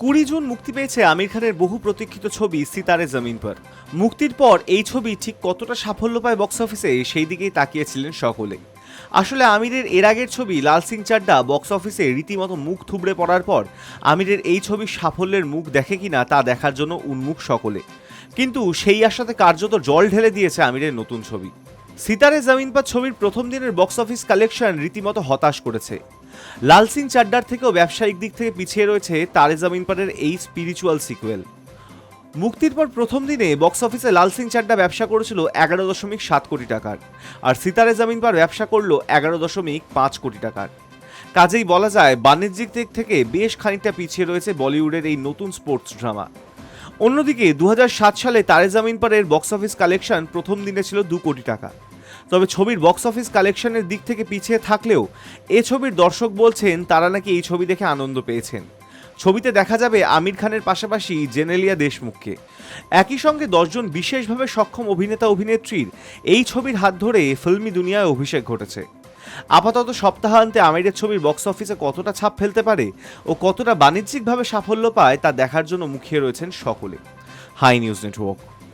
কুড়ি জুন মুক্তি পেয়েছে আমির খানের বহু প্রতীক্ষিত ছবি সিতারে জমিন পর। মুক্তির পর এই ছবি ঠিক কতটা সাফল্য পায় বক্স অফিসে সেই দিকেই তাকিয়েছিলেন সকলে আসলে আমিরের এর আগের ছবি লাল সিং চাড্ডা বক্স অফিসে রীতিমতো মুখ থুবড়ে পড়ার পর আমিরের এই ছবির সাফল্যের মুখ দেখে কিনা তা দেখার জন্য উন্মুখ সকলে। কিন্তু সেই আশাতে কার্যত জল ঢেলে দিয়েছে আমিরের নতুন ছবি। সিতারে জামিন পর ছবির প্রথম দিনের বক্স অফিস কালেকশন রীতিমতো হতাশ করেছে। লাল সিং চাড্ডার থেকেও ব্যবসায়িক দিক থেকে পিছিয়ে রয়েছে তারে জামিন পারের এই স্পিরিচুয়াল সিকুয়েল মুক্তির পর প্রথম দিনে বক্স অফিসে লাল সিং চাড্ডা ব্যবসা করেছিল এগারো দশমিক সাত কোটি টাকার, আর সিতারে জামিন পার ব্যবসা করল এগারো দশমিক পাঁচ কোটি টাকার। কাজেই বলা যায়, বাণিজ্যিক দিক থেকে বেশ খানিকটা পিছিয়ে রয়েছে বলিউডের এই নতুন স্পোর্টস ড্রামা অন্যদিকে দু হাজার সাত সালে তারে জামিন পারের বক্স অফিস কালেকশন প্রথম দিনে ছিল দু কোটি টাকা। তবে ছবির বক্স অফিস কালেকশনের দিক থেকে পিছিয়ে থাকলেও এ ছবির দর্শক বলছেন তারা নাকি এই ছবি দেখে আনন্দ পেয়েছেন। ছবিতে দেখা যাবে আমির খানের পাশাপাশি জেনেলিয়া দেশমুখকে। একই সঙ্গে দশজন বিশেষভাবে সক্ষম অভিনেতা অভিনেত্রীর এই ছবির হাত ধরে ফিল্মি দুনিয়ায় অভিষেক ঘটেছে। আপাতত সপ্তাহান্তে আমিরের ছবির বক্স অফিসে কতটা ছাপ ফেলতে পারে ও কতটা বাণিজ্যিকভাবে সাফল্য পায় তা দেখার জন্য মুখিয়ে রয়েছেন সকলে। Hi News Network.